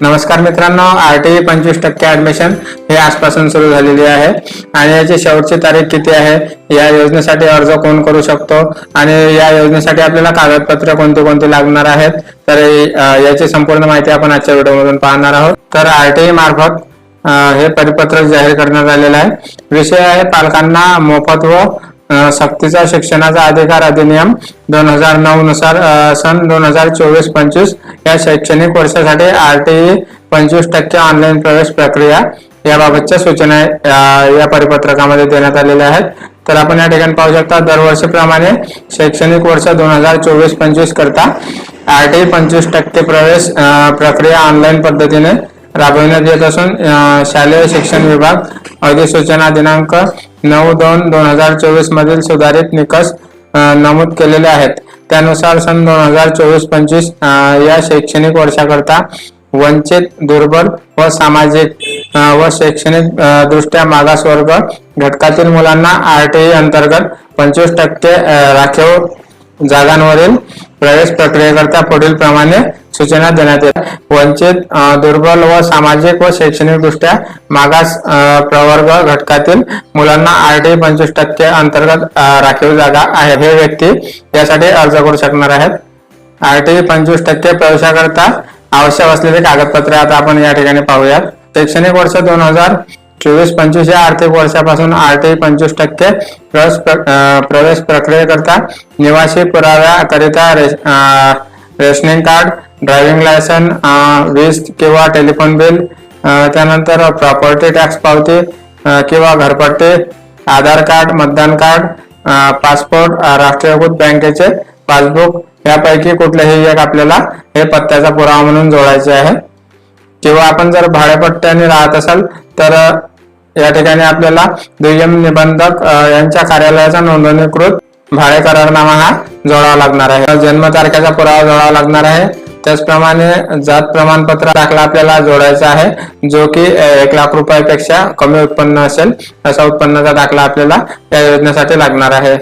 नमस्कार मित्रांनो R T पंचवीस टक्के ऍडमिशन हे आजपासून सुरू झालेली आहे. आणि याची शेवटची तारीख किती आहे? या योजनेसाठी अर्ज कोण करू शकतो? आणि या योजनेसाठी आपल्याला कागदपत्र कोणती कोणती लागणार आहेत? तर याची संपूर्ण माहिती आपण आजच्या व्हिडिओमधून पाहणार आहोत. तर आर टी मार्फत हे परिपत्रक जाहीर करण्यात आलेलं आहे. विषय आहे पालकांना मोफत व सक्तीचा शिक्षणाचा अधिकार अधिनियम दोन हजार नऊ नुसार सन दोन हजार चोवीस पंचवीस या शैक्षणिक वर्षासाठी आर टी पंचवीस टक्के ऑनलाईन प्रवेश प्रक्रिया याबाबतच्या सूचना या परिपत्रकामध्ये देण्यात आलेल्या आहेत. तर आपण या ठिकाणी पाहू शकता दरवर्षीप्रमाणे शैक्षणिक वर्ष दोन हजार चोवीस पंचवीस करता आर टी पंचवीस टक्के प्रवेश प्रक्रिया ऑनलाईन पद्धतीने राबविण्यात येत असून शालेय शिक्षण विभाग अधिसूचना दिनांक नऊ दोन दोन हजार चोवीस मधील सुधारित निकष नमूद केलेले आहेत. त्यानुसार सन दोन हजार चोवीस पंचवीस या शैक्षणिक वर्षाकरता वंचित दुर्बल व सामाजिक व शैक्षणिक दृष्ट्या मागासवर्ग घटकातील मुलांना आरटीई अंतर्गत पंचवीस टक्के राखीव जागांवरील प्रवेश प्रक्रियेकरता पुढील प्रमाणे सूचना देण्यात येतात. वंचित दुर्बल व सामाजिक व शैक्षणिक दृष्ट्या मागास प्रवर्ग घटकातील मुलांना आर टी पंचवीस टक्के अंतर्गत राखीव जागा आहे. हे व्यक्ती यासाठी अर्ज करू शकणार आहेत. आर टी पंचवीस टक्के प्रवेशाकरता आवश्यक असलेली कागदपत्रे आता आपण या ठिकाणी पाहूयात. शैक्षणिक वर्ष दोन हजार चोवीस पंचवीस या आर्थिक वर्षापासून आठ ते पंचवीस टक्के प्रवेश प्रवेश प्रक्रियेकरता निवासी पुराव्याकरिता रेश- रेशनिंग कार्ड ड्रायव्हिंग लायसन वीज किंवा टेलिफोन बिल त्यानंतर प्रॉपर्टी टॅक्स पावती किंवा घरपट्टी आधार कार्ड मतदान कार्ड पासपोर्ट राष्ट्रीयकृत बँकेचे पासबुक यापैकी कुठलेही एक आपल्याला हे पत्त्याचा पुरावा म्हणून जोडायचे आहे. किंवा आपण जर भाडेपट्ट्याने राहत असाल तर या ठिकाणी आपल्याला दुय्यम निबंधक यांच्या कार्यालयाचा नोंदणीकृत भाडे करारनामा हा जोडावा लागणार आहे. जन्मतारखेचा पुरावा जोडावा लागणार आहे. त्याचप्रमाणे जात प्रमाणपत्र दाखला आपल्याला जोडायचा आहे जो की एक लाख रुपयापेक्षा कमी उत्पन्न असेल असा उत्पन्नाचा दाखला आपल्याला या योजनेसाठी लागणार आहे.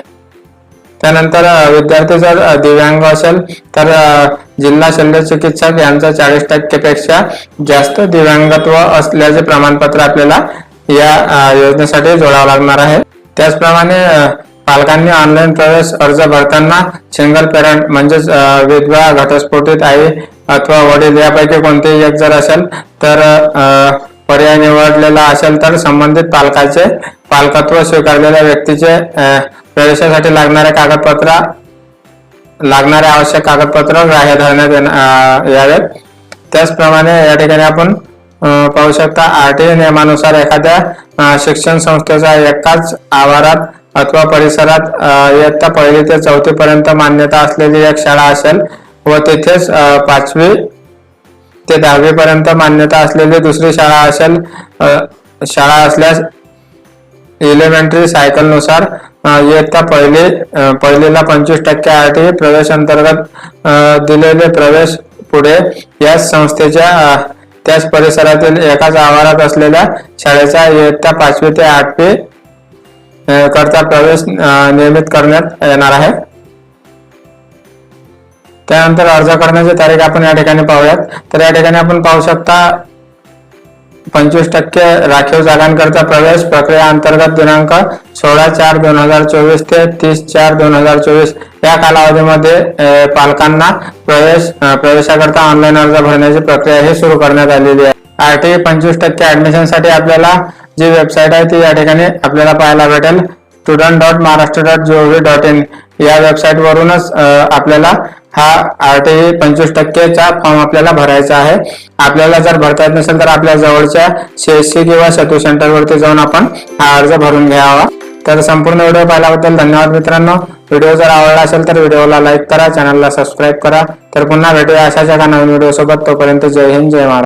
त्यानंतर विद्यार्थी जर दिव्यांग असेल तर जिल्हा शल्य चिकित्सक यांचं चाळीस टक्केपेक्षा जास्त दिव्यांगत्व असल्याचे प्रमाणपत्र आपल्याला या योजनेसाठी जोडावं लागणार आहे. त्याचप्रमाणे पालकांनी ऑनलाईन प्रवेश अर्ज भरताना सिंगल पेरेंट म्हणजेच विधवा घटस्फोटित आई अथवा वडील यापैकी कोणतेही एक जर असेल तर पर्याय निवडलेला असेल तर संबंधित पालकाचे पालकत्व स्वीकारलेल्या व्यक्तीचे प्रवेशासाठी लागणारे कागदपत्र लागणारे आवश्यक कागदपत्र ग्राह्य धरण्यात यावेत. त्याचप्रमाणे या ठिकाणी आपण पाहू शकता आर नियमानुसार एखाद्या शिक्षण संस्थेचा एकाच आवारात अथवा परिसरात इयत्ता पहिली ते चौथी पर्यंत मान्यता असलेली एक शाळा असेल व तिथेच पाचवी ते दहावी पर्यंत मान्यता असलेली दुसरी शाळा असेल शाळा असल्यास इलेमेंटरी सायकलनुसार इयत्ता पहिली पहिलेला पहिलीला पंचवीस टक्के आर प्रवेश अंतर्गत दिलेले प्रवेश पुढे याच संस्थेच्या त्याच परिसरातील एकाच आवारात असलेल्या शाळेचा इयत्ता पाचवी ते आठवी करता प्रवेश नियमित करण्यात येणार आहे. त्यानंतर अर्ज करण्याची तारीख आपण या ठिकाणी पाहूयात. तर या ठिकाणी आपण पाहू शकता पंचवीस टक्के राखीव जागांकरता प्रवेश प्रक्रिया अंतर्गत दिनांक सोळा चार दोन हजार चोवीस ते तीस चार दोन हजार चोवीस या कालावधीमध्ये पालकांना प्रवेश प्रवेशाकरता ऑनलाईन अर्ज भरण्याची प्रक्रिया ही सुरू करण्यात आलेली आहे. आर टी पंचवीस टक्के ऍडमिशनसाठी आपल्याला जी वेबसाईट आहे ती या ठिकाणी आपल्याला पाहायला भेटेल. Student dot Maharashtra dot GOV dot in या वेबसाईट वरूनच आपल्याला हा आर टी पंचवीस टक्केचा फॉर्म आपल्याला भरायचा आहे. आपल्याला जर भरता येत नसेल तर आपल्या जवळच्या सीएससी किंवा सेतू सेंटरवरती जाऊन आपण हा अर्ज भरून घ्यावा. तर संपूर्ण व्हिडिओ पाहिल्याबद्दल धन्यवाद मित्रांनो. व्हिडिओ जर आवडला असेल तर व्हिडिओला लाईक करा चॅनलला सबस्क्राईब करा. तर पुन्हा भेटूया अशाच एका नवीन व्हिडिओ सोबत तोपर्यंत जय हिंद जय महाराज